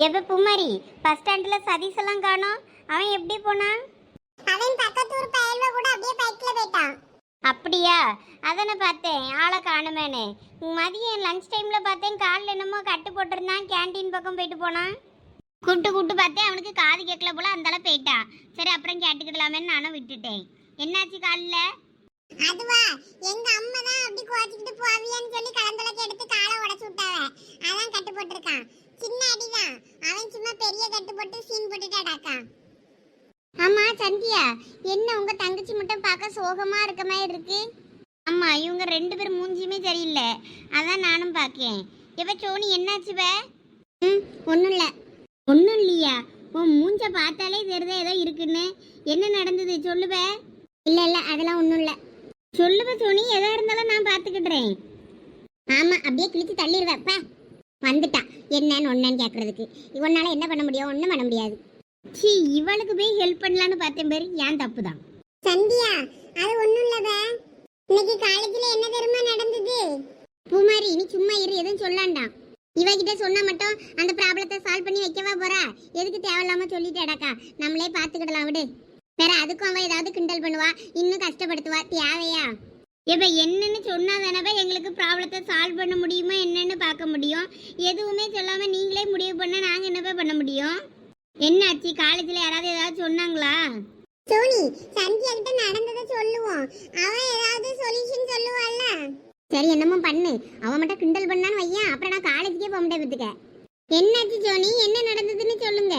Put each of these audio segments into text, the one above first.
எப்ப பூமாரி பஸ் ஸ்டாண்ட்ல சதீஷ் எல்லாம் காணோம். அவன் எப்படி போனான்? அவன் பக்கத்து ஊர் பயல்வ கூட அப்படியே பைக்ல போயிட்டான். அப்படியா? அதை நான் பார்த்தேன். ஆளை காணுமேனே. மதியம் லஞ்ச் டைம்ல பார்த்தேன். காலில் என்னமோ கட்டு போட்டிருந்தான். கேண்டீன் பக்கம் போயிட்டு போனான். கூட்டு கூட்டு பார்த்தேன். அவனுக்கு காது கேட்கல போல அந்தால போயிட்டான். சரி அப்புறம் கேட்டுக்கிடலாமேன்னு நானும் விட்டுட்டேன். என்னாச்சு காலில்? அதுவா எங்க அம்மா தான் அப்படி கோச்சிக்கிட்டு போவியான்னு சொல்லி கலந்தலக்கு எடுத்து காலை உடைச்சு விட்டாவ. அதான் கட்டு போட்டிருக்கான். சின்ன அடிதான். அவன் சும்மா பெரிய கட்டு போட்டு சீன் போட்டுட்டாடாக்கா ஆமா சந்தியா என்ன உங்க தங்கச்சி மட்டும் பார்க்க சோகமா இருக்க மாதிரி இருக்கு? ஆமா இவங்க ரெண்டு பேரும் மூஞ்சியுமே சரியில்லை. அதான் நானும் பார்க்கேன். இவ சோனி என்னாச்சு பே ம் ஒன்றும் இல்லை. ஒன்றும் இல்லையா? உன் மூஞ்ச பார்த்தாலே தெரியுதா ஏதோ இருக்குன்னு. என்ன நடந்தது? சொல்லுவ இல்லை இல்லை அதெல்லாம் ஒன்றும் இல்லை. சொல்லுவ சோனி எதா இருந்தாலும் நான் பார்த்துக்கிடுறேன் ஆமா அப்படியே கிழிச்சு தள்ளிடுவேப்பா வந்துட்டான். என்னன்னு ஒன்னன்னு கேட்கறதுக்கு இவனால என்ன பண்ண முடியும்? ஒன்றும் பண்ண முடியாது. சி இவளுக்கு போய் ஹெல்ப் பண்ணலான்னு பார்த்தேன் பேரு. ஏன் தப்பு தான் சந்தியா அது ஒண்ணும் இல்ல பே. இன்னைக்கு காலேஜ்ல என்ன தெரியுமா நடந்தது? பூமாரி நீ சும்மா இரு. எதுவும் சொல்லாண்டாம். இவகிட்ட சொன்னா மட்டும் அந்த ப்ராப்ளத்தை சால்வ் பண்ணி வைக்கவா போறா? எதுக்கு தேவையில்லாம சொல்லிட்டேடாக்கா நம்மளே பார்த்துக்கிடலாம் விடு. வேற அதுக்கும் அவ ஏதாவது கிண்டல் பண்ணுவா. இன்னும் கஷ்டப்படுத்துவா. தேவையா? இப்ப என்னன்னு சொன்னா தானே எங்களுக்கு ப்ராப்ளத்தை சால்வ் பண்ண முடியுமா என்னன்னு பார்க்க முடியும். எதுவுமே சொல்லாம நீங்களே முடிவு பண்ணா நாங்க என்னப்பா பண்ண முடியும்? என்னாச்சு? காலேஜ்ல யாராவது ஏதாவது சொன்னாங்களா? சோனி சந்தியா கிட்ட நடந்ததை சொல்லுவோம். அவன் ஏதாவது சொல்யூஷன் சொல்லுவாள்ல? சரி என்னமோ பண்ணு. அவன் மட்டும் கிண்டல் பண்ணான்னு வையன். அப்புறம் நான் காலேஜுக்கே போக முடியாது என்னாச்சு ஜோனி என்ன நடந்ததுன்னு சொல்லுங்க.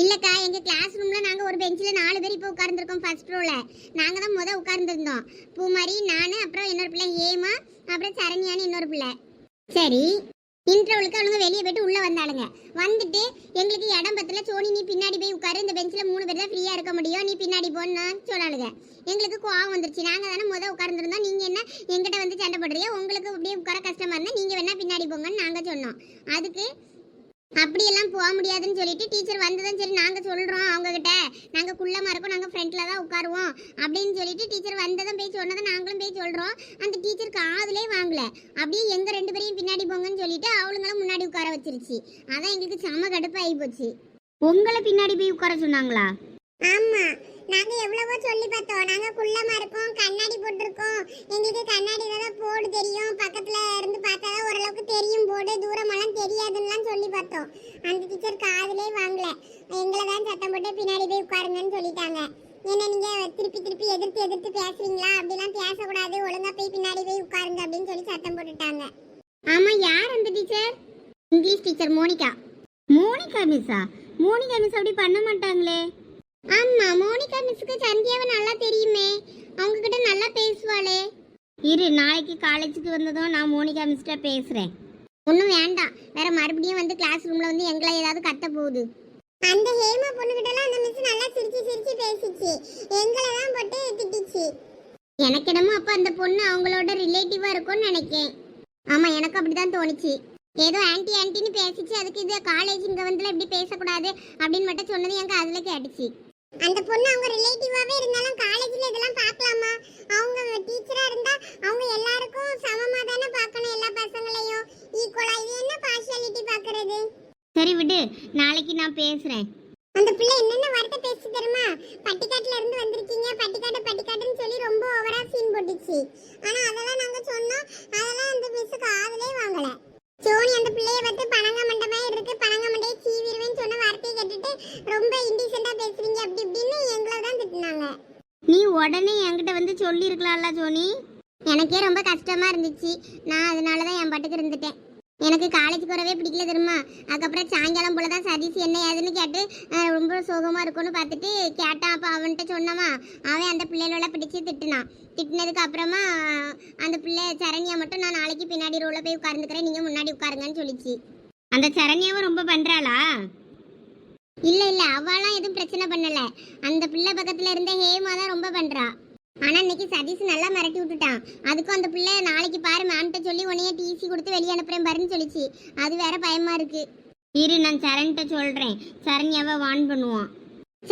இல்லக்கா எங்க கிளாஸ் ரூம்ல நாங்க ஒரு பெஞ்சில் நாலு பேர் இப்போ உட்கார்ந்துருக்கோம் ஃபர்ஸ்ட் ரோல நாங்க தான் முத உட்கார்ந்துருந்தோம். பூமாரி நானு அப்புறம் இன்னொரு பிள்ளை ஏமா அப்புறம் சரண்யான்னு இன்னொரு பிள்ளை. சரி இன்டர்வலுக்கு அவளுங்க வெளியே போயிட்டு உள்ள வந்தாளுங்க. வந்துட்டு எங்களுக்கு இடம் பத்தல சோனி நீ பின்னாடி போய் உட்காரு இந்த பெஞ்சில் மூணு பேர் தான் ஃப்ரீயா இருக்க முடியும் நீ பின்னாடி போன்னு சொன்னாளுங்க. எங்களுக்கு கோவம் வந்துருச்சு. நாங்க தானே முத உட்கார்ந்துருந்தோம். நீங்க என்ன எங்கிட்ட வந்து சண்டை போடுறீங்க? உங்களுக்கு அப்படியே உட்கார கஷ்டமா இருந்தா நீங்க வேணா பின்னாடி போங்கன்னு நாங்க சொன்னோம். அதுக்கு அப்படியெல்லாம் போக முடியாதுன்னு சொல்லிட்டு டீச்சர் வந்ததும் சரி நாங்க சொல்றோம் அவங்க கிட்ட நாங்க குள்ளமா இருக்கோம் நாங்க ஃப்ரண்ட்ல தான் உட்காருவோம் அப்படின்னு சொல்லிட்டு டீச்சர் வந்ததும் போய் சொன்னதை நாங்களும் போய் சொல்றோம். அந்த டீச்சர் காதலே வாங்கல. அப்படியே எங்க ரெண்டு பேரையும் பின்னாடி போங்கன்னு சொல்லிட்டு அவளுங்களும் முன்னாடி உட்கார வச்சிருச்சு. அதான் எங்களுக்கு செம கடுப்பாகி போச்சு. உங்களை பின்னாடி போய் உட்கார சொன்னாங்களா? ஆமா. நாங்க எவ்வளவோ சொல்லி பார்த்தோம். நாங்க குள்ளமா இருக்கோம் கண்ணாடி போட்டிருக்கோம். எங்களுக்கு கண்ணாடி தான் போர்டு தெரியும். பக்கத்துல இருந்து பார்த்தாதான் ஓரளவுக்கு தெரியும் போர்டு தூரமெல்லாம் தெரியாதுன்னுலாம் சொல்லி பார்த்தோம். அந்த டீச்சர் காதலே வாங்கல. எங்களை தான் சத்தம் போட்டு பின்னாடி போய் உட்காருங்கன்னு சொல்லிட்டாங்க. என்ன நீங்க திருப்பி திருப்பி எதிர்த்து எதிர்த்து பேசுறீங்களா? அப்படிலாம் பேசக்கூடாது. ஒழுங்கா போய் பின்னாடி போய் உட்காருங்க அப்படின்னு சொல்லி சத்தம் போட்டுட்டாங்க. ஆமா யார் அந்த teacher English teacher Monica. Monica மிஸ்ஸா மோனிகா மிஸ் அப்படி பண்ண மாட்டாங்களே. ஆமா மோனிகா மிஸ்க்கு சந்தியாவை நல்லா தெரியுமே. அவங்க கிட்ட நல்லா பேசுவாளே. இரு நாளைக்கு காலேஜுக்கு வந்ததும் நான் மோனிகா மிஸ்ட பேசுறேன். ஒன்றும் வேண்டாம். வேற மறுபடியும் வந்து கிளாஸ் ரூம்ல வந்து எங்களை ஏதாவது கத்த போகுது. அந்த ஹேமா பொண்ணுகிட்டலாம் அந்த மிஸ் நல்லா சிரிச்சு சிரிச்சு பேசிச்சு. எங்களை தான் போட்டு திட்டிச்சு. எனக்கு என்னமோ அப்ப அந்த பொண்ணு அவங்களோட ரிலேட்டிவா இருக்கும்னு நினைக்கேன். ஆமா எனக்கு அப்படிதான் தோணுச்சு. ஏதோ ஆன்ட்டி ஆன்டின்னு பேசிச்சு. அதுக்கு இது காலேஜ் இங்க வந்து இப்படி பேசக்கூடாது அப்படின்னு மட்டும் சொன்னது என் அதுல கேட்டுச்சு. அந்த பொண்ணு அவங்க ரிலேட்டிவாவே இருந்தாலும் காலேஜ்ல இதெல்லாம் பார்க்கலாமா? அவங்க டீச்சரா இருந்தா அவங்க எல்லாருக்கும் சமமா தானே பார்க்கணும் எல்லா பசங்களையும்? ஈக்குவலா இது என்ன பார்ஷியாலிட்டி பார்க்கறது? சரி விடு நாளைக்கு நான் பேசுறேன். அந்த பிள்ளை என்னென்ன வார்த்தை பேசி தெரியுமா? பட்டிக்காட்டுல இருந்து வந்திருக்கீங்க பட்டிக்காட்டு பட்டிக்காட்டுன்னு சொல்லி ரொம்ப ஓவரா சீன் போட்டுச்சு. ஆனா அதெல்லாம் நாங்க சொன்னோம். அதெல்லாம் அந்த மிஸ் காதுலே வாங்கல. சோனி அந்த பிள்ளைய பார்த்து பனங்க மண்டமே இருக்கு பனங்க மண்டையை சீவிடுவேன்னு சொன்ன வார்த்தையை கேட்டுட்டு ரொம்ப இன்டிசென்டா பேசுறீங்க அப்படி இப்படின்னு எங்களை தான் திட்டினாங்க. நீ உடனே என்கிட்ட வந்து சொல்லியிருக்கலாம்ல ஜோனி எனக்கே ரொம்ப கஷ்டமா இருந்துச்சு. நான் அதனால தான் என் பாட்டுக்கு இருந்துட்டேன். எனக்கு காலேஜுக்கு வரவே பிடிக்கல தெரியுமா? அதுக்கப்புறம் சாயங்காலம் போல தான் சதீஷ் என்ன ஏதுன்னு கேட்டு ரொம்ப சோகமா இருக்கும்னு பார்த்துட்டு கேட்டான். அப்போ அவன்கிட்ட சொன்னமா அவன் அந்த பிள்ளைகளோட பிடிச்சி திட்டுனான். திட்டினதுக்கு அப்புறமா அந்த பிள்ளை சரண்யா மட்டும் நான் நாளைக்கு பின்னாடி ரோல போய் உட்கார்ந்துக்கிறேன். நீங்க முன்னாடி உட்காருங்கன்னு சொல்லிச்சு. அந்த சரண்யாவும் ரொம்ப பண்றாளா? இல்ல இல்ல. அவளாம் எதுவும் பிரச்சனை பண்ணல. அந்த பிள்ளை பக்கத்துல இருந்த ஹேமா தான் ரொம்ப பண்றா. ஆனா இன்னைக்கு சதீஷ் நல்லா மிரட்டி விட்டுட்டான். அதுக்கும் அந்த பிள்ளை நாளைக்கு பாரு மேம்கிட்ட சொல்லி உன்னைய டிசி கொடுத்து வெளியே அனுப்புறேன் பாருன்னு சொல்லிச்சு. அது வேற பயமா இருக்கு. இரு நான் சரண்கிட்ட சொல்றேன். சரண்யாவை வான் பண்ணுவான்.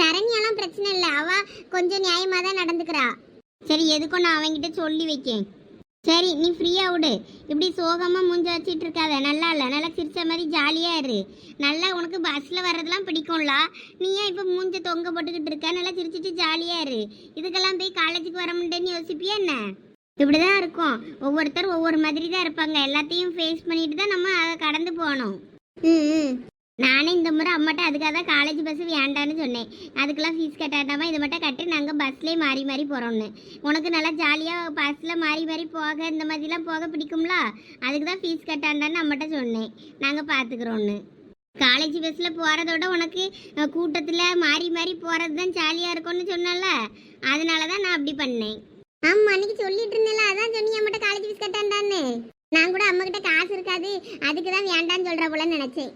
சரண்யாலாம் பிரச்சனை இல்லை. அவ கொஞ்சம் நியாயமா தான் நடந்துக்கிறா. சரி எதுக்கும் நான் அவன்கிட்ட சொல்லி வைக்கேன். சரி நீ ஃப்ரீயாக விடு இப்படி சோகமாக மூஞ்ச வச்சிட்டு இருக்காத. நல்லா இல்லை. நல்லா சிரிச்ச மாதிரி ஜாலியாக இரு. நல்லா உனக்கு பஸ்ஸில் வர்றதெல்லாம் பிடிக்கும்ல. நீ ஏன் இப்போ மூஞ்ச தொங்க போட்டுக்கிட்டு இருக்க? நல்லா சிரிச்சிட்டு ஜாலியாக இரு. இதுக்கெல்லாம் போய் காலேஜுக்கு வர முடியேன்னு யோசிப்பியா என்ன? இப்படி தான் இருக்கும். ஒவ்வொருத்தர் ஒவ்வொரு மாதிரி தான் இருப்பாங்க. எல்லாத்தையும் ஃபேஸ் பண்ணிட்டு தான் நம்ம அதை கடந்து போகணும். ம் ம். நானே இந்த முறை அம்மாட்ட அதுக்காக தான் காலேஜ் பஸ் வேண்டான்னு சொன்னேன். அதுக்கெல்லாம் ஃபீஸ் கட்டாட்டாமல் இது மட்டும் கட்டி நாங்கள் பஸ்லேயே மாறி மாறி போகிறோம்னு உனக்கு நல்லா ஜாலியாக பஸ்ஸில் மாறி மாறி போக இந்த மாதிரிலாம் போக பிடிக்கும்ல? அதுக்கு தான் ஃபீஸ் கட்டாண்டான்னு அம்மாட்ட சொன்னேன். நாங்கள் பார்த்துக்குறோன்னு காலேஜ் பஸ்ஸில் போகிறதோட உனக்கு கூட்டத்தில் மாறி மாறி போகிறது தான் ஜாலியாக இருக்கும்னு சொன்னல அதனால தான் நான் அப்படி பண்ணேன். ஆமாம் அன்னைக்கு சொல்லிட்டு இருந்தேன்ல அதான் சொன்னி அம்மாட்ட காலேஜ் ஃபீஸ் கட்டாண்டான்னு நான் கூட அம்மாக்கிட்ட காசு இருக்காது அதுக்கு தான் வேண்டான்னு சொல்கிற போல நினச்சேன்.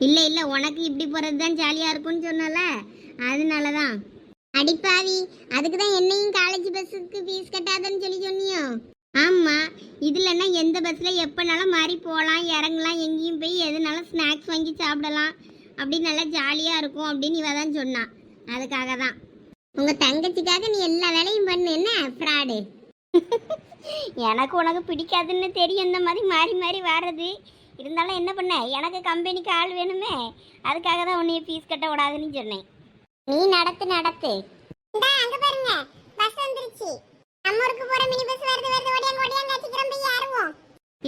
இல்லை இல்லை உனக்கு இப்படி போகிறது தான் ஜாலியாக இருக்கும்னு சொன்னல. அதனால தான் அடிப்பாவி அதுக்கு தான் என்னையும் காலேஜ் பஸ்ஸுக்கு ஃபீஸ் கட்டாதன்னு சொல்லி சொன்னியோ? ஆமாம் இதுலன்னா எந்த பஸ்ஸில் எப்போனாலும் மாறி போகலாம் இறங்கலாம் எங்கேயும் போய் எதுனாலும் ஸ்நாக்ஸ் வாங்கி சாப்பிடலாம். அப்படி நல்லா ஜாலியாக இருக்கும் அப்படின்னு இவ தான் சொன்னான் அதுக்காக தான் உங்கள் தங்கச்சிக்காக நீ எல்லா வேலையும் பண்ணு என்ன? ஃப்ராடு எனக்கு உனக்கு பிடிக்காதுன்னு தெரியும் இந்த மாதிரி மாறி மாறி வர்றது இருந்தாலும் என்ன பண்ண? எனக்கு கம்பெனிக்கு ஆள் வேணுமே. அதுக்காக தான் உன்னைய ஃபீஸ் கட்ட விடாதுன்னு சொன்னேன். நீ நடத்து நடத்து. இந்தா அங்க பாருங்க. பஸ் வந்துருச்சு. நம்ம ஊருக்கு போற மினி பஸ் வருது வருது. ஓடியாங்க ஓடியாங்க சீக்கிரம் போய் ஏறுவோம்.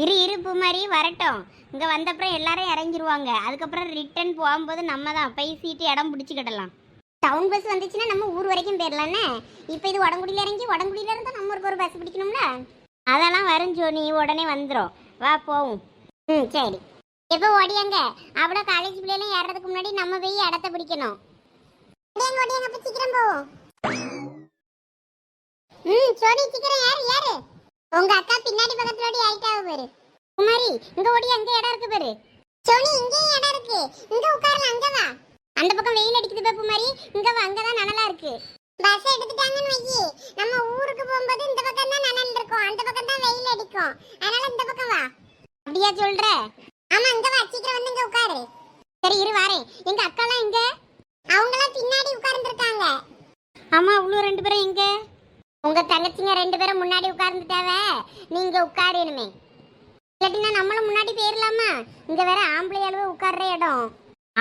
இரு இரு பூமாரி வரட்டும். இங்கே வந்தப்புறம் எல்லாரும் இறங்கிருவாங்க. அதுக்கப்புறம் ரிட்டர்ன் போகும்போது நம்ம தான் போய் சீட்டு இடம் பிடிச்சிக்கிடலாம் டவுன் பஸ் வந்துச்சுன்னா நம்ம ஊர் வரைக்கும் போயிடலான்னு இப்போ இது உடங்குடியில் இறங்கி உடங்குடியில இருந்தால் நம்ம ஊருக்கு ஒரு பஸ் பிடிக்கணும்ல? அதெல்லாம் வரும் ஜோனி. உடனே வந்துடும் வா போவோம். ம் சரி. எப்போ ஓடியாங்க? அவ்வளோ காலேஜ் பிள்ளைலாம் ஏறதுக்கு முன்னாடி நம்ம போய் இடத்த பிடிக்கணும். ஓடியாங்க ஓடியாங்க அப்ப சீக்கிரம் போவோம். ம் சோனி சீக்கிரம் ஏறு ஏறு. உங்க அக்கா பின்னாடி பக்கத்துல ஓடி ஆயிட்டாவ பாரு. குமாரி இங்க ஓடி அங்க இடம் இருக்கு பாரு. சோனி இங்கேயும் இடம் இருக்கு. இங்க உட்காரலாம் அங்க வா. அந்த பக்கம் வெயில் அடிக்குது பாப்பு மாதிரி இங்கே வா அங்கே தான் நனலா இருக்கு. பஸ் எடுத்துட்டாங்கன்னு வையி. நம்ம ஊருக்கு போகும்போது இந்த பக்கம் தான் நனல் இருக்கும். அந்த பக்கம் தான் வெயில் அடிக்கும். அதனால இந்த பக்கம் வா. அப்படியா சொல்ற? ஆமா இங்க வா சீக்கிரம் வந்து இங்க உட்காரு. சரி இரு வாரேன். எங்க அக்காலாம் எங்க? அவங்களாம் பின்னாடி உட்கார்ந்துருக்காங்க. ஆமா அவ்வளோ ரெண்டு பேரும் எங்க? உங்க தங்கச்சிங்க ரெண்டு பேரும் முன்னாடி உட்கார்ந்துட்டாவ நீங்க உட்காரணுமே. இல்லாட்டினா நம்மளும் முன்னாடி போயிடலாமா இங்க வேற ஆம்பளை அளவு உட்கார்ற இடம்.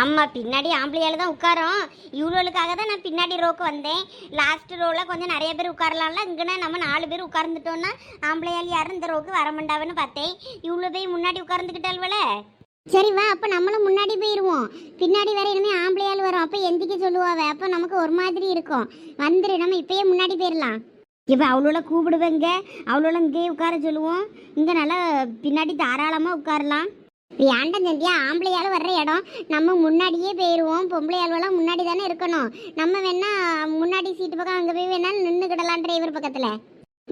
அம்மா பின்னாடி ஆம்பளையால் தான் உட்காரோம். இவ்வளோளுக்காக தான் நான் பின்னாடி ரோக்கு வந்தேன். லாஸ்ட் ரோவில் கொஞ்சம் நிறைய பேர் உட்காரலாம்ல இங்கேனா நம்ம நாலு பேர் உட்கார்ந்துட்டோன்னா ஆம்பளையால் யாரும் இந்த ரோக்கு வர மாட்டாவன்னு பார்த்தேன். இவ்வளோ போய் முன்னாடி உட்கார்ந்துக்கிட்டாள்வல சரி வா அப்போ நம்மளும் முன்னாடி போயிடுவோம் பின்னாடி வேற இனிமேல் ஆம்பளையால் வரும். அப்போ எந்திக்க சொல்லுவாவே. அப்போ நமக்கு ஒரு மாதிரி இருக்கும். வந்துரு நம்ம இப்பயே முன்னாடி போயிடலாம் இப்போ அவ்வளோல கூப்பிடுவேங்க. அவ்வளோல இங்கேயே உட்கார சொல்லுவோம். இங்கே நல்லா பின்னாடி தாராளமாக உட்காரலாம். ஏன்டா சந்தியா ஆம்பளையால் வர்ற இடம். நம்ம முன்னாடியே போயிடுவோம் பொம்பளையாளுவெல்லாம் முன்னாடி தானே இருக்கணும். நம்ம வேணா முன்னாடி சீட்டு பக்கம் அங்கே போய் வேணாலும் நின்றுக்கிடலாம் டிரைவர் பக்கத்தில்.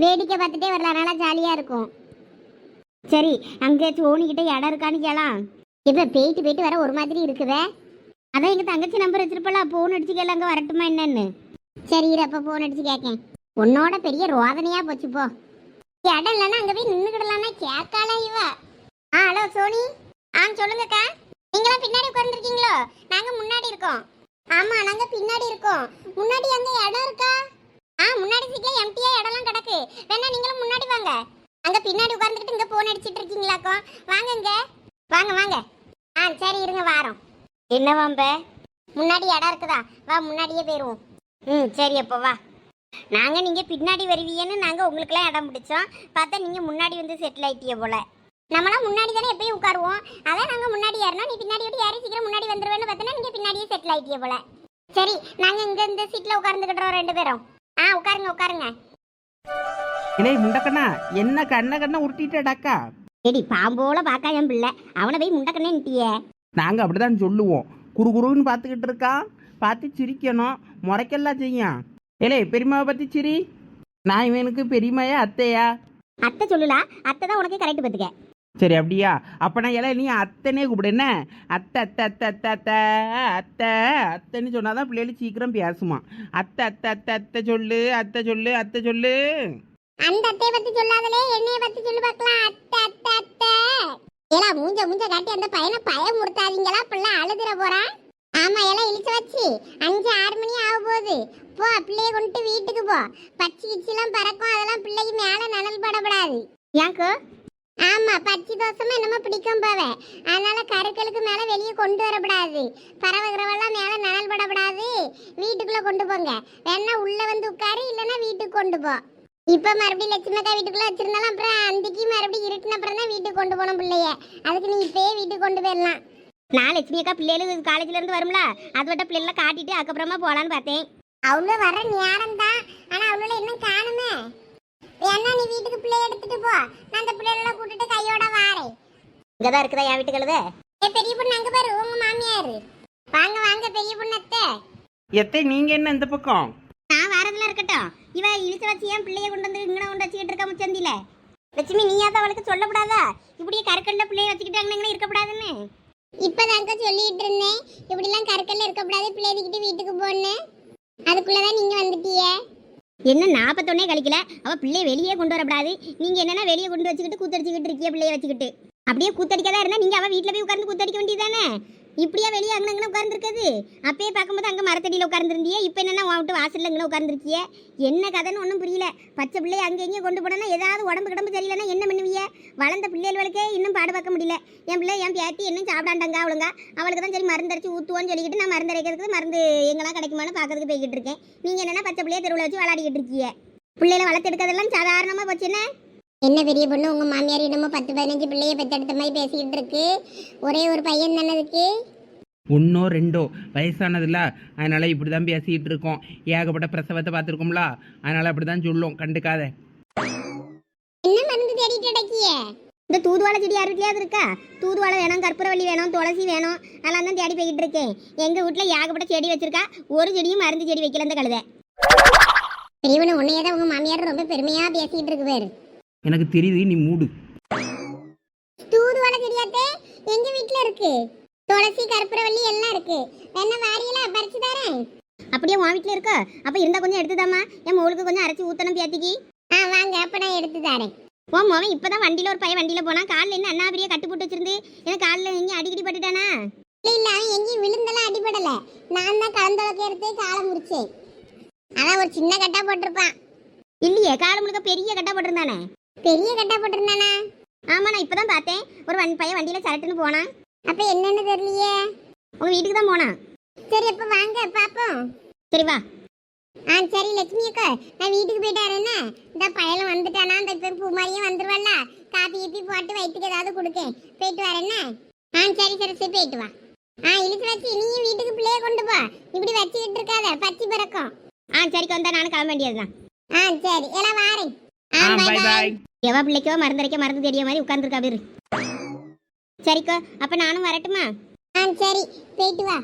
வேடிக்கை பார்த்துட்டே வரலாம். நல்லா ஜாலியாக இருக்கும். சரி அங்கே சோனிக்கிட்ட இடம் இருக்கான்னு கேளாம். இப்போ போயிட்டு போயிட்டு வர ஒரு மாதிரி இருக்குதே அதான் எங்கள் தங்கச்சி நம்பர் வச்சிருப்பல ஃபோன் அடிச்சு கேள அங்கே வரட்டுமா என்னன்னு. சரி அப்போ ஃபோன் அடிச்சு கேட்கேன் உன்னோட பெரிய ரோதனையாக போச்சு போ. இடம் இல்லைன்னா அங்கே போய் நின்றுக்கிடலாம்னா கேட்கால இவ? ஆ ஹலோ சோனி. ஆ சொல்லுங்கக்கா. நீங்களாம் பின்னாடி உட்காந்துருக்கீங்களோ நாங்கள் முன்னாடி இருக்கோம். ஆமாம் நாங்கள் பின்னாடி இருக்கோம். முன்னாடி அங்க இடம் இருக்கா? ஆ முன்னாடி சீக்கிரம் எம்டியா இடம்லாம் கிடக்கு. வேணா நீங்களும் முன்னாடி வாங்க. அங்கே பின்னாடி உட்காந்துட்டு இங்கே ஃபோன் அடிச்சிட்டு இருக்கீங்களாக்கோ? வாங்க இங்க. வாங்க வாங்க. ஆ சரி இருங்க வாரோம். என்ன வாம்ப? முன்னாடி இடம் இருக்குதா? வா முன்னாடியே போயிடுவோம் ம் சரி அப்போ வா. நாங்கள் நீங்கள் பின்னாடி வருவீங்கன்னு நாங்கள் உங்களுக்குலாம் இடம் பிடிச்சோம். பார்த்தா நீங்கள் முன்னாடி வந்து செட்டில் ஆயிட்டீங்க போல. நம்மளாம் முன்னாடி தானே எப்பயும் உட்காருவோம். அதான் நாங்கள் முன்னாடி ஏறணும். நீ பின்னாடி விட்டு ஏறி சீக்கிரம் முன்னாடி வந்துருவேன்னு பார்த்தோன்னா நீங்கள் பின்னாடியே செட்டில் ஆயிட்டீங்க போல. சரி நாங்கள் இங்கே இந்த சீட்டில் உட்கார்ந்துக்கிட்டோம் ரெண்டு பேரும். ஆ உட்காருங்க உட்காருங்க. இலே முண்டக்கண்ணா என்ன கண்ண கண்ண உருட்டிட்டடாக்கா எடி பாம்போல பாக்கா என் பிள்ளை. அவனை போய் முண்டக்கண்ணே நாங்கள் அப்படிதான் சொல்லுவோம். குறு குருன்னு பார்த்துக்கிட்டு இருக்கான் பார்த்து சிரிக்கணும். முறைக்கெல்லாம் செய்யும் ஏலே பெரியம்மாவை பற்றி சிரி. நான் இவனுக்கு பெரியம்மையா அத்தையா? அத்தை சொல்லுலா. அத்தை தான் உனக்கு கரெக்ட் பத்துக்க சரி அப்படியா? அப்பனா எல்லாம் நீ அத்தனே கூப்பிடு. என்ன? அத்தை அத்தை அத்தை அத்தை அத்தை அத்தை அத்தைன்னு சொன்னாதான் பிள்ளைகள் சீக்கிரம் பேசுமா. அத்தை அத்தை அத்தை அத்தை சொல்லு அத்தை சொல்லு அத்தை சொல்லு. அந்த அத்தைய பத்தி சொல்லாதலே என்னைய பத்தி சொல்லு பார்க்கலாம். அத்தை அத்தை அத்தை. ஏலா மூஞ்ச மூஞ்ச காட்டி அந்த பையனை பயமுறுத்தாதீங்களா? பிள்ளை அழுதுற போறான் ஆமா எல்லாம் இழிச்சு வச்சு. அஞ்சு ஆறு மணி ஆக போகுது போ பிள்ளைய கொண்டு வீட்டுக்கு போ. பச்சை கிச்சிலாம் பறக்கும். அதெல்லாம் பிள்ளைக்கு மேலே நலல் படப்படாது. ஏன்க்கு ஆமா பச்சை தோசமா என்னமோ பிடிக்கும் பாவே. அதனால கருக்களுக்கு மேல வெளியே கொண்டு வரக்கூடாது பறவை கிரவெல்லாம் மேல நனல் படக்கூடாது வீட்டுக்குள்ள கொண்டு போங்க. வேணா உள்ள வந்து உட்காரு இல்லைன்னா வீட்டுக்கு கொண்டு போ. இப்ப மறுபடியும் லட்சுமக்கா வீட்டுக்குள்ள வச்சிருந்தாலும் அப்புறம் அந்திக்கு மறுபடியும் இருட்டின அப்புறம் தான் வீட்டுக்கு கொண்டு போனோம் பிள்ளைய. அதுக்கு நீ இப்பயே வீட்டுக்கு கொண்டு போயிடலாம். நான் லட்சுமி அக்கா பிள்ளைகளுக்கு காலேஜ்ல இருந்து வரும்ல அது விட்ட பிள்ளைகளை காட்டிட்டு அதுக்கப்புறமா போலான்னு பார்த்தேன். அவ்வளோ வர நேரம் தான். ஆனா அவ்வளோ இன்னும் காணுமே. வேணா நீ வீட்டுக்கு பிள்ளைய எடுத்துட்டு போ. நான் அந்த பிள்ளைகள கூட்டிட்டு கையோட வாரேன். இங்கதான் இருக்குதா என் வீட்டுக்குள்ளது ஏ பெரிய பொண்ணு அங்க பாரு உங்க மாமியாரு. வாங்க வாங்க பெரிய பொண்ணு அத்தை. எத்தை நீங்க என்ன இந்த பக்கம்? நான் வாரதுல இருக்கட்டும். இவ இழுச்ச வச்சு ஏன் பிள்ளைய கொண்டு வந்து இங்கே கொண்டு வச்சுக்கிட்டு இருக்க முச்சந்தில லட்சுமி நீயாத அவளுக்கு சொல்லக்கூடாதா? இப்படியே கற்கண்ட பிள்ளைய வச்சுக்கிட்டு அங்கே இருக்கக்கூடாதுன்னு. இப்பதாங்க சொல்லிட்டு இருந்தேன். இப்படிலாம் கற்கல்ல இருக்கக்கூடாது பிள்ளைகிட்டு வீட்டுக்கு போன்னு. அதுக்குள்ளதான் நீங்க வந்துட்டியே என்ன நாற்பத்தொன்னே கழிக்கல? அவ பிள்ளைய வெளியே கொண்டு வரக்கூடாது நீங்க என்னன்னா வெளியே கொண்டு வச்சுக்கிட்டு கூத்தடிச்சுக்கிட்டு இருக்கிய பிள்ளைய வச்சுக்கிட்டு. அப்படியே கூத்தடிக்காதா இருந்தா நீங்க அவ வீட்டுல போய் உட்கார்ந்து கூத்தடிக்க வேண்டியதானே இப்படியா வெளியே அங்கே அங்கே உட்கார்ந்துருக்குது? அப்பயே பார்க்கும்போது அங்கே மரத்தடியில் உட்கார்ந்துருந்தியே. இப்போ என்னென்னா உன் விட்டு வாசல்ல இங்கே உட்கார்ந்துருக்கிய? என்ன கதைன்னு ஒன்றும் புரியல. பச்சை பிள்ளைய அங்கே எங்கேயும் கொண்டு போனா ஏதாவது உடம்பு கிடம்பு சரியில்லைன்னா என்ன பண்ணுவிய? வளர்ந்த பிள்ளைகளுக்கே இன்னும் பாடு பார்க்க முடியல. என் பிள்ளை என் பேத்தி இன்னும் சாப்பிடாண்டாங்க அவளுங்க. அவளுக்கு தான் சரி மருந்தரைச்சி ஊற்றுவோன்னு சொல்லிக்கிட்டு நான் மருந்து அரைக்கிறதுக்கு மருந்து எங்கெல்லாம் கிடைக்குமான்னு பார்க்கறதுக்கு போய்கிட்டு இருக்கேன். நீங்கள் என்னென்னா பச்சை பிள்ளையை தெருவில் வச்சு விளையாடிக்கிட்டு இருக்கீங்க பிள்ளைகளை வளர்த்தெடுக்கிறதெல்லாம் சாதாரணமாக போச்சுன்னா என்ன பெரிய பொண்ணு? உங்க மாமியார் என்னமோ பத்து பதினஞ்சு பிள்ளைய பெத்தெடுத்த மாதிரி பேசிக்கிட்டு இருக்கு. ஒரே ஒரு பையன் தானே இருக்கு ஒன்றோ ரெண்டோ வயசானதுல அதனால இப்படி தான் பேசிக்கிட்டு இருக்கோம். ஏகப்பட்ட பிரசவத்தை பார்த்துருக்கோம்ல. அதனால அப்படி தான் சொல்லும். கண்டுக்காத. என்ன மருந்து தேடிட்டு அடக்கிய இந்த தூதுவாழை செடி யார் வீட்லயாவது இருக்கா? தூதுவாழை வேணும் கற்பூரவள்ளி வேணும் துளசி வேணும். அதெல்லாம் தான் தேடி போய்கிட்டு இருக்கேன். எங்கள் வீட்டில் ஏகப்பட்ட செடி வச்சிருக்கா. ஒரு செடியும் மருந்து செடி வைக்கல இந்த கழுதை. பெரிய பொண்ணு உன்னையே தான் உங்க மாமியார் ரொம்ப பெருமையா பேசிக்கிட்டு இருக்கு பேரு. எனக்கு தெரியுது நீ மூடு. தூதுவளை தெரியாதே எங்க வீட்ல இருக்கு? துளசி கற்பூரவள்ளி எல்லாம் இருக்கு. வேணா வாரியெல்லாம் பறிச்சு தரேன். அப்படியே உன் வீட்டில் இருக்கா? அப்போ இருந்தால் கொஞ்சம் எடுத்துதாம்மா. என் மோளுக்கு கொஞ்சம் அரைச்சி ஊற்றணும் பேத்திக்கு ஆ வாங்க அப்ப நான் எடுத்து தரேன். உன் மோவன் இப்போ தான் வண்டியில் ஒரு பையன் வண்டியில் போனான். காலில் என்ன அண்ணா பெரிய கட்டு போட்டு வச்சிருந்து எனக்கு காலில் எங்கேயும் அடிக்கடி பட்டுட்டானா? இல்ல இல்ல அவன் எங்கேயும் விழுந்தெல்லாம் அடிபடல. நான் தான் கலந்தளக்கு எடுத்து காலை முடிச்சேன் அதான் ஒரு சின்ன கட்டா போட்டிருப்பான். இல்லையே கால் முழுக்க பெரிய கட்டா போட்டிருந்தானே? பெரிய கட்டா போட்டிருந்தானா? ஆமா நான் இப்போ தான் பார்த்தேன். ஒரு வன் பையன் வண்டியில சரட்டுன்னு போனான். அப்ப என்னன்னு தெரியலையே? உங்க வீட்டுக்கு தான் போனான். சரி அப்ப வாங்க பாப்போம். சரி வா. ஆ சரி லட்சுமி அக்கா. நான் வீட்டுக்கு போயிட்டாருன்னா இந்த பயலும் வந்துட்டானா. இந்த இப்போ பூமாரியும் வந்துருவாள்ல காப்பி கீப்பி போட்டு வயிற்றுக்கு ஏதாவது கொடுக்கேன். போயிட்டு வரேன்னு? ஆ சரி சரி சரி போயிட்டு வா. ஆ இழுத்து வச்சு நீயும் வீட்டுக்கு பிள்ளைய கொண்டு போ. இப்படி வச்சுக்கிட்டு இருக்காத. பச்சி பிறக்கும். ஆ சரி கொண்டா நானும் கிளம்ப வேண்டியதுதான். ஆ சரி. எல்லாம் வாரேன். ஆ bye. பாய் எவ பிள்ளைக்கோ மருந்தரைக்க மருந்து தெரிய மாதிரி உட்காந்துருக்கா பேரு சரிக்கோ அப்போ நானும் வரட்டுமா? ஆ சரி. போயிட்டு வா.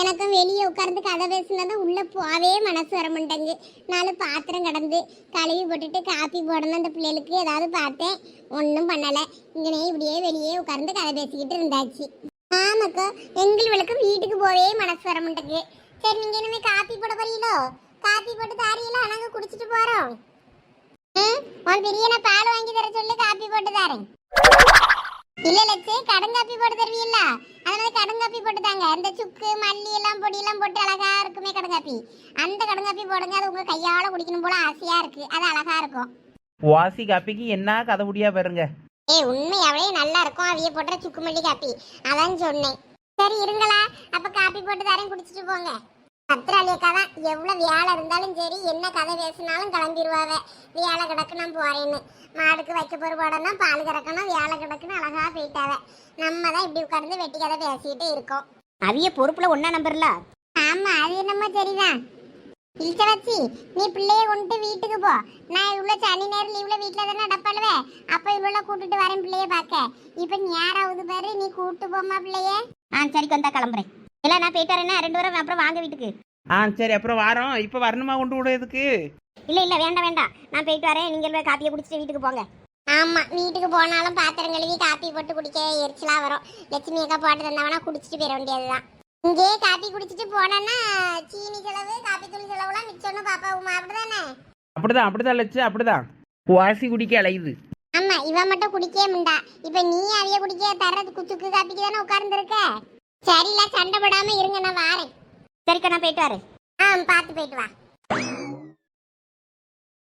எனக்கும் வெளியே உட்கார்ந்து கதை பேசினதும் உள்ள போவே மனசு வர மாட்டேங்கு நாலு பாத்திரம் கிடந்து கழுவி போட்டுட்டு காப்பி போடணும் அந்த பிள்ளைகளுக்கு. ஏதாவது பார்த்தேன். ஒன்றும் பண்ணலை. இங்கனே இப்படியே வெளியே உட்கார்ந்து கதை பேசிக்கிட்டு இருந்தாச்சு. ஆமாக்கா எங்களுக்கு வீட்டுக்கு போவே மனசு வர மாட்டேங்கு சரி நீங்க இனிமே காப்பி போட போறீங்களோ? காப்பி போட்டு தாரியெல்லாம் நாங்க குடிச்சிட்டு போறோம். ம், உன் பெரிய நான் பால் வாங்கி தர சொல்லி காப்பி போட்டு தரேன். இல்ல லட்சு கடுங்காப்பி போட்டு தருவீல்ல? அதனால கடுங்காப்பி போட்டு தாங்க. இந்த சுக்கு மல்லி எல்லாம் பொடி எல்லாம் போட்டு அழகா இருக்குமே கடுங்காப்பி அந்த கடுங்காப்பி போடுங்க அது உங்க கையால குடிக்கணும் போல ஆசையா இருக்கு. அது அழகா இருக்கும். வாசி காப்பிக்கு என்ன கதை முடியா பாருங்க. ஏய் உண்மையாவே நல்லா இருக்கும். அவிய போடுற சுக்கு மல்லி காப்பி. அதான் சொன்னேன். சரி இருங்களா. அப்ப காப்பி போட்டு தரேன் குடிச்சிட்டு போங்க. பத்திராளி அக்கா தான் எவ்வளவு வேலை இருந்தாலும் சரி என்ன கதை பேசினாலும் கிளம்பிடுவாவ வேலை கிடக்கு நான் போறேன்னு. மாடுக்கு வைக்க போற போடணும் பால் கறக்கணும் வேலை கிடக்குன்னு அழகா போயிட்டாவ. நம்ம தான் இப்படி உட்கார்ந்து வெட்டி கதை பேசிட்டு இருக்கோம். அவிய பொறுப்புல ஒன்னா நம்பர்ல? ஆமா அது என்னமோ சரிதான். இழுச்ச வச்சு நீ பிள்ளைய கொண்டு வீட்டுக்கு போ. நான் இவ்வளவு சனி நேரம் லீவ்ல வீட்டுல தானே அடப்பாளுவே அப்ப இவ்வளவு கூட்டிட்டு வரேன் பிள்ளைய பார்க்க. இப்ப நேராவது பாரு நீ கூட்டு போமா பிள்ளைய. ஆ சரிக்கு வந்தா கிளம்புறேன். இல்லை நான் போயிட்டு வரேன்னா ரெண்டு வாரம் அப்புறம் வாங்க வீட்டுக்கு. ஆ சரி அப்புறம் வாரோம். இப்போ வரணுமா கொண்டு விடுறதுக்கு இல்லை இல்லை வேண்டாம் வேண்டாம். நான் போயிட்டு வரேன். நீங்கள் போய் காப்பியை குடிச்சிட்டு வீட்டுக்கு போங்க. ஆமா வீட்டுக்கு போனாலும் பாத்திரம் கழுவி காப்பி போட்டு குடிக்க எரிச்சலா வரும். லட்சுமி அக்கா போட்டு தந்தவனா குடிச்சிட்டு போயிட வேண்டியதுதான். இங்கேயே காப்பி குடிச்சிட்டு போனேன்னா சீனி செலவு காப்பி தூள் செலவுலாம் மிச்சம்னு பாப்பா உமா அப்படிதானே? அப்படிதான் அப்படிதான் லட்சு அப்படிதான். வாசி குடிக்க அலையுது. ஆமா இவ மட்டும் குடிக்கவே முண்டா. இப்ப நீ அவிய குடிக்க தர்றது குச்சுக்கு காப்பிக்கு தானே உட்கார்ந்துருக்க? சரில சண்டை போடாம இருங்க நான் வாரேன். சரிக்கா நான் போயிட்டு வரேன். ஆ பார்த்து போயிட்டு வா.